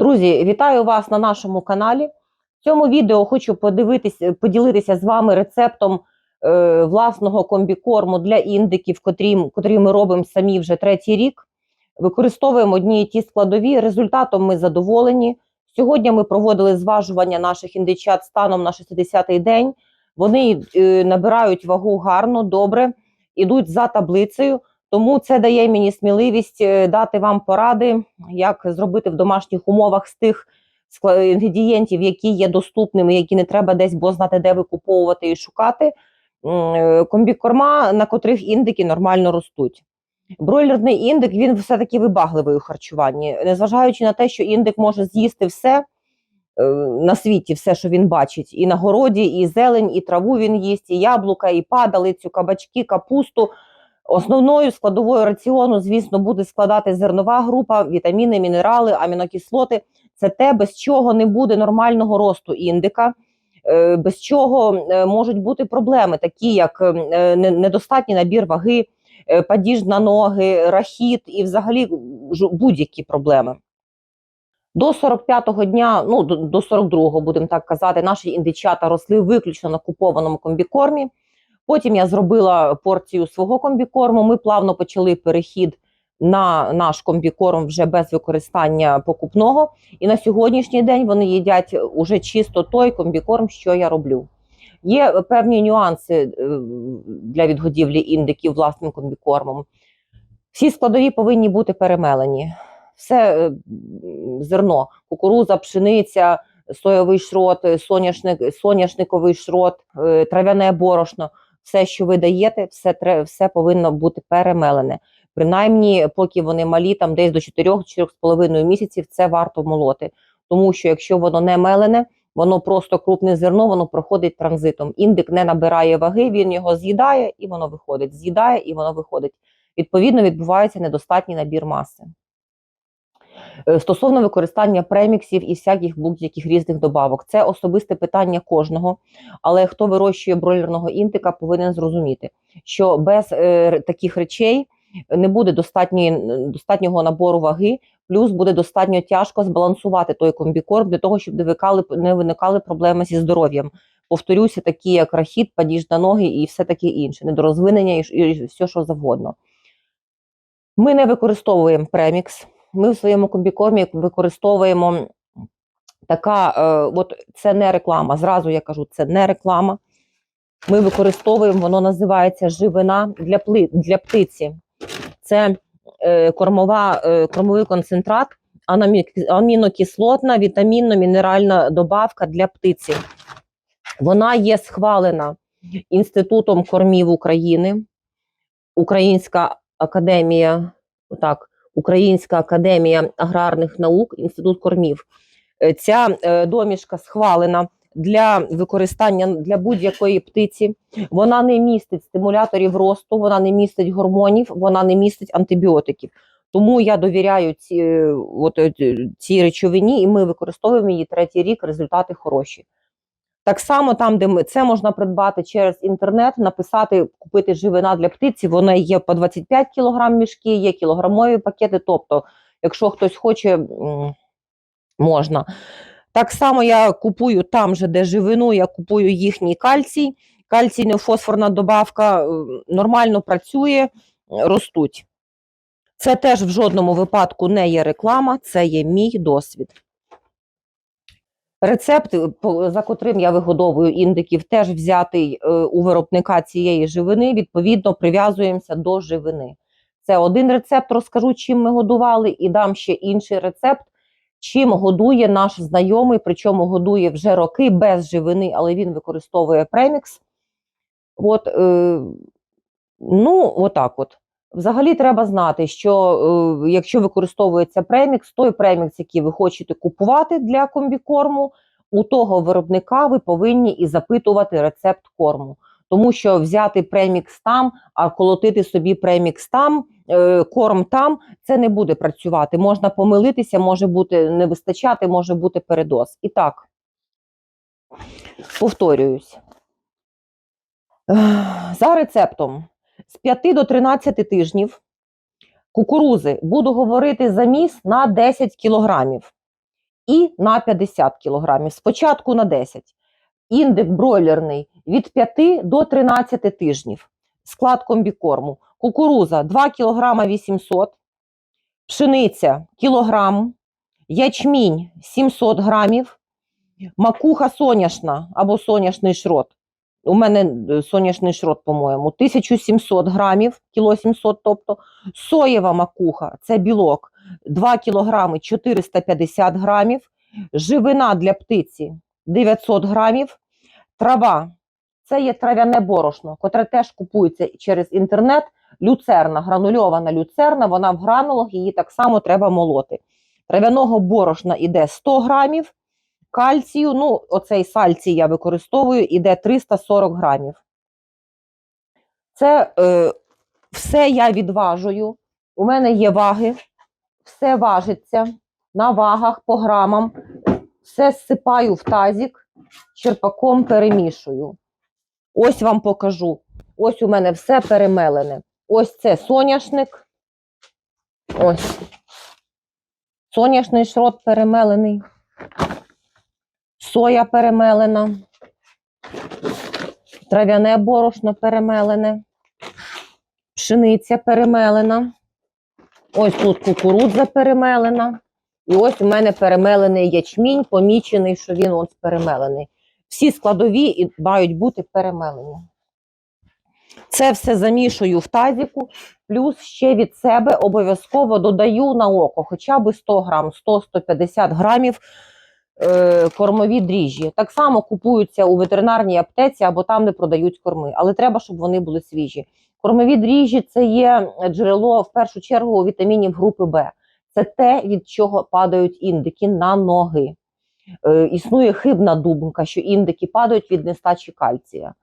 Друзі, вітаю вас на нашому каналі. В цьому відео хочу подивитися, поділитися з вами рецептом е, власного комбікорму для індиків, котрі, котрі ми робимо самі вже третій рік. Використовуємо одні і ті складові. Результатом ми задоволені. Сьогодні ми проводили зважування наших індичат станом на 60-й день. Вони е, набирають вагу гарно, добре, ідуть за таблицею. Тому це дає мені сміливість е, дати вам поради, як зробити в домашніх умовах з тих інгредієнтів, які є доступними, які не треба десь бо знати, де викуповувати і шукати. е, Комбікорма, на котрих індики нормально ростуть. Бройлерний індик він все-таки вибагливий у харчуванні, незважаючи на те, що індик може з'їсти все е, на світі, все, що він бачить, і на городі, і зелень, і траву він їсть, і яблука, і падалицю, кабачки, капусту. Основною складовою раціону, звісно, буде складати зернова група, вітаміни, мінерали, амінокислоти. Це те, без чого не буде нормального росту індика, е, без чого е, можуть бути проблеми, такі як е, недостатній набір ваги, падіж на ноги, рахіт і взагалі будь-які проблеми. До 45-го дня, ну до 42-го, будемо так казати, наші індичата росли виключно на купованому комбікормі. Потім я зробила порцію свого комбікорму. Ми плавно почали перехід на наш комбікорм вже без використання покупного. І на сьогоднішній день вони їдять уже чисто той комбікорм, що я роблю. Є певні нюанси е, для відгодівлі індиків власним комбікормом. Всі складові повинні бути перемелені. Все е, зерно, кукуруза, пшениця, соєвий шрот, соняшник, соняшниковий шрот, е, трав'яне борошно все, що ви даєте, все, все повинно бути перемелене. Принаймні, поки вони малі, там десь до 4-4,5 місяців, це варто молоти. Тому що якщо воно не мелене, воно просто крупне зерно, воно проходить транзитом. Індик не набирає ваги, він його з'їдає і воно виходить. З'їдає і воно виходить. Відповідно, відбувається недостатній набір маси. Е, Стосовно використання преміксів і всяких будь-яких різних добавок, це особисте питання кожного. Але хто вирощує бройлерного інтика, повинен зрозуміти, що без е, таких речей не буде достатнього набору ваги, плюс буде достатньо тяжко збалансувати той комбікорм для того, щоб не виникали, не виникали проблеми зі здоров'ям. Повторюся, такі як рахіт, падіж на ноги і все таке інше, недорозвинення і, і все, що завгодно. Ми не використовуємо премікс. Ми в своєму комбікормі використовуємо така, е, от це не реклама. Зразу я кажу, це не реклама. Ми використовуємо, воно називається живина для, пли, для птиці. Це е, кормова, е, кормовий концентрат, амінокислотна, вітамінно-мінеральна добавка для птиці. Вона є схвалена Інститутом кормів України, Українська академія, так, Українська академія аграрних наук, інститут кормів. Е, Ця е, домішка схвалена для використання для будь-якої птиці. Вона не містить стимуляторів росту, вона не містить гормонів, вона не містить антибіотиків. Тому я довіряю ці, е, от, цій речовині, і ми використовуємо її третій рік. Результати хороші. Так само, там, де ми це можна придбати через інтернет, написати, купити живина для птиці. Вона є по 25 кг мішки, є кілограмові пакети. Тобто, якщо хтось хоче, можна. Так само я купую там же, де живину, я купую їхній кальцій. Кальційно-фосфорна добавка е, нормально працює, е, ростуть. Це теж в жодному випадку не є реклама, це є мій досвід. Рецепт, за котрим я вигодовую індиків, теж взятий е, у виробника цієї живини. Відповідно, прив'язуємося до живини. Це один рецепт, розкажу, чим ми годували, і дам ще інший рецепт, чим годує наш знайомий, причому годує вже роки без живини, але він використовує премікс. От, е, ну, отак от. Взагалі треба знати, що е, якщо використовується премікс, той премікс, який ви хочете купувати для комбікорму, у того виробника ви повинні і запитувати рецепт корму. Тому що взяти премікс там, а колотити собі премікс там, е, корм там, це не буде працювати. Можна помилитися, може бути не вистачати, може бути передоз. І так, повторююсь. За рецептом з 5 до 13 тижнів кукурузи буду говорити заміс на 10 кілограмів. і на 50 кг. Спочатку на 10. Індик бройлерний від 5 до 13 тижнів. Склад комбікорму. Кукуруза 2 кг 800, пшениця кілограм, ячмінь 700 грамів, макуха соняшна або соняшний шрот. У мене е, соняшний шрот, по-моєму, 1700 грамів, кіло 700, тобто соєва макуха це білок 2 кілограми 450 грамів, живина для птиці 900 грамів, трава це є трав'яне борошно, котре теж купується через інтернет. Люцерна, гранульована люцерна, вона в гранулах, її так само треба молоти. Трав'яного борошна іде 100 грамів, кальцію, ну, оцей сальцій я використовую, іде 340 грамів. Це е, все я відважую. У мене є ваги, все важиться на вагах по грамам, все зсипаю в тазик, черпаком перемішую. Ось вам покажу. Ось у мене все перемелене. Ось це соняшник. Ось. Соняшний шрот перемелений. Соя перемелена. Трав'яне борошно перемелене. Пшениця перемелена. Ось тут кукурудза перемелена. І ось у мене перемелений ячмінь, помічений, що він ось перемелений. Всі складові мають бути перемелені. Це все замішую в тазіку, плюс ще від себе обов'язково додаю на око хоча б 100 грам, 100-150 грамів кормові дріжджі. Так само купуються у ветеринарній аптеці або там, де продають корми, але треба, щоб вони були свіжі. Кормові дріжджі це є джерело в першу чергу вітамінів групи Б. Це те, від чого падають індики на ноги. Е, існує хибна думка, що індики падають від нестачі кальція.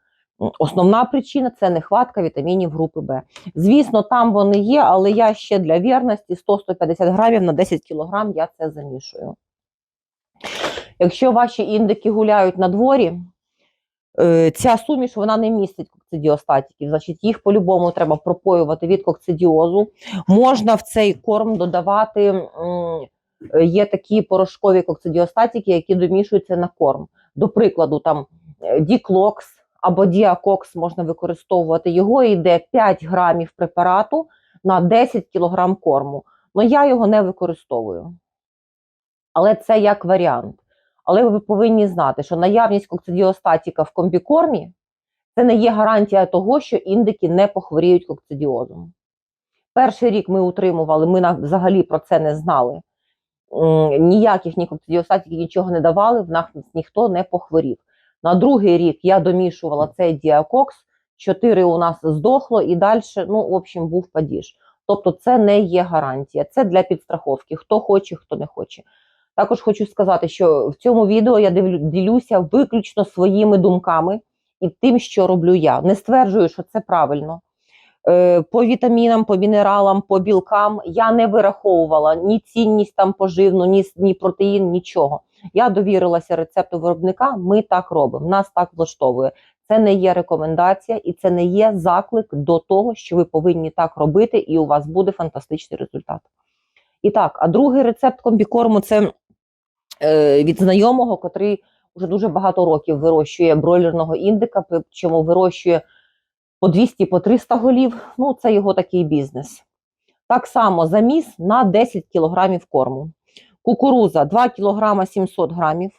Основна причина це нехватка вітамінів групи Б. Звісно, там вони є, але я ще для вірності 100-150 грамів на 10 кілограм я це замішую. Якщо ваші індики гуляють на дворі, е, ця суміш вона не містить кокцидіостатиків, значить їх по-любому треба пропоювати від кокцидіозу. Можна в цей корм додавати, е, є такі порошкові кокцидіостатики, які домішуються на корм. До прикладу, там е, Діклокс або Діакокс можна використовувати. Його йде 5 грамів препарату на 10 кілограм корму. Ну я його не використовую. Але це як варіант. Але ви повинні знати, що наявність кокцидіостатіка в комбікормі це не є гарантія того, що індики не похворіють кокцидіозом. Перший рік ми утримували, ми взагалі про це не знали. Ніяких ні кокцидіостатиків нічого не давали, в нас ніхто не похворів. На другий рік я домішувала цей діакокс, чотири у нас здохло, і далі, ну, в общем, був падіж. Тобто, це не є гарантія, це для підстраховки. Хто хоче, хто не хоче. Також хочу сказати, що в цьому відео я ділюся виключно своїми думками і тим, що роблю я. Не стверджую, що це правильно. Е, По вітамінам, по мінералам, по білкам я не вираховувала ні цінність там поживну, ні, ні протеїн, нічого. Я довірилася рецепту виробника. Ми так робимо. Нас так влаштовує. Це не є рекомендація і це не є заклик до того, що ви повинні так робити, і у вас буде фантастичний результат. І так, а другий рецепт комбікорму це від знайомого, котрий вже дуже багато років вирощує бройлерного індика, причому вирощує по 200 по 300 голів. Ну, це його такий бізнес. Так само заміс на 10 кілограмів корму. Кукуруза 2 кілограма 700 грамів,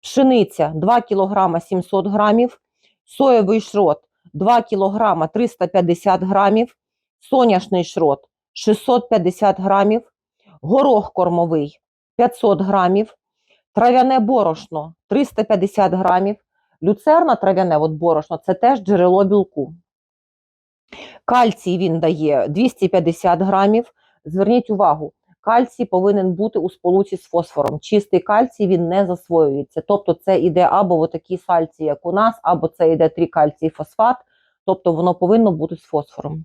пшениця 2 кілограма 700 грамів, соєвий шрот 2 кілограма 350 грамів, соняшний шрот 650 грамів, горох кормовий 500 грамів, трав'яне борошно 350 грамів, люцерна трав'яне от борошно це теж джерело білку. Кальцій він дає 250 грамів. Зверніть увагу, кальцій повинен бути у сполуці з фосфором. Чистий кальцій він не засвоюється. Тобто це йде або отакі сальці, як у нас, або це йде трикальцій фосфат, тобто воно повинно бути з фосфором.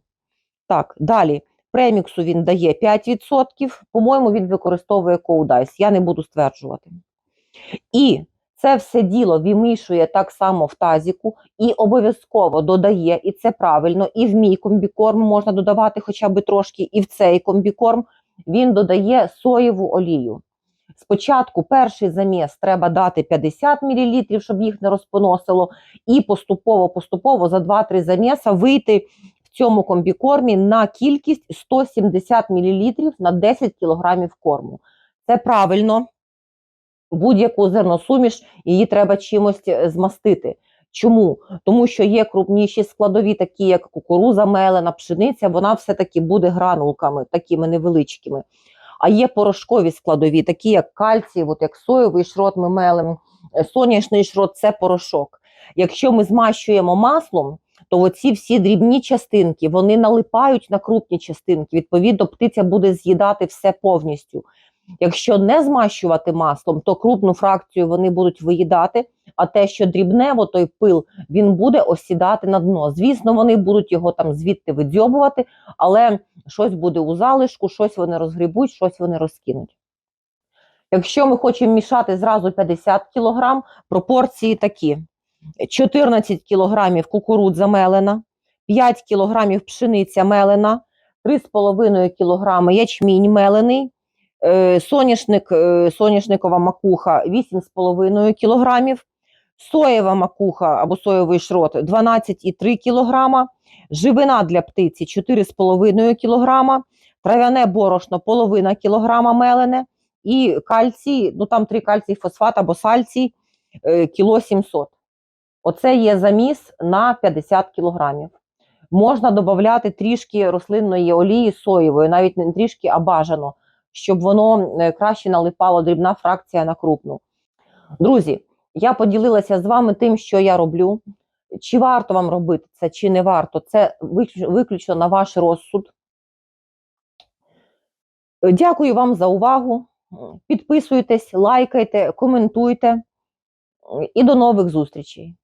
Так, далі. Преміксу він дає 5%. По-моєму, він використовує коудайс. Я не буду стверджувати. І це все діло вимішує так само в тазіку і обов'язково додає, і це правильно, і в мій комбікорм можна додавати хоча б трошки, і в цей комбікорм він додає соєву олію. Спочатку перший заміс треба дати 50 мл, щоб їх не розпоносило, і поступово-поступово за 2-3 заміса вийти в цьому комбікормі на кількість 170 мл на 10 кг корму. Це правильно. Будь-яку зерносуміш її треба чимось е, змастити. Чому? Тому що є крупніші складові, такі як кукуруза, мелена, пшениця, вона все-таки буде гранулками, такими невеличкими. А є порошкові складові, такі як кальцій, от як соєвий шрот ми мелем, е, соняшний шрот це порошок. Якщо ми змащуємо маслом, то оці всі дрібні частинки вони налипають на крупні частинки. Відповідно, птиця буде з'їдати все повністю. Якщо не змащувати маслом, то крупну фракцію вони будуть виїдати, а те, що дрібне, от той пил, він буде осідати на дно. Звісно, вони будуть його там звідти видзьобувати, але щось буде у залишку, щось вони розгрібуть, щось вони розкинуть. Якщо ми хочемо мішати зразу 50 кг, пропорції такі: 14 кг кукурудза мелена, 5 кг пшениця мелена, 3,5 кг ячмінь мелений, соняшник, е, соняшникова макуха 8,5 кг, соєва макуха або соєвий шрот 12,3 кг, живина для птиці 4,5 кг, трав'яне борошно половина кілограма мелене. І кальцій, ну там 3 кальцій фосфат або сальцій е, кіло 700. Оце є заміс на 50 кілограмів. Можна додати трішки рослинної олії соєвої, навіть не трішки, а бажано, щоб воно е, краще налипало дрібна фракція на крупну. Друзі, я поділилася з вами тим, що я роблю. Чи варто вам робити це, чи не варто, це виключно на ваш розсуд. Дякую вам за увагу. Підписуйтесь, лайкайте, коментуйте. І до нових зустрічей.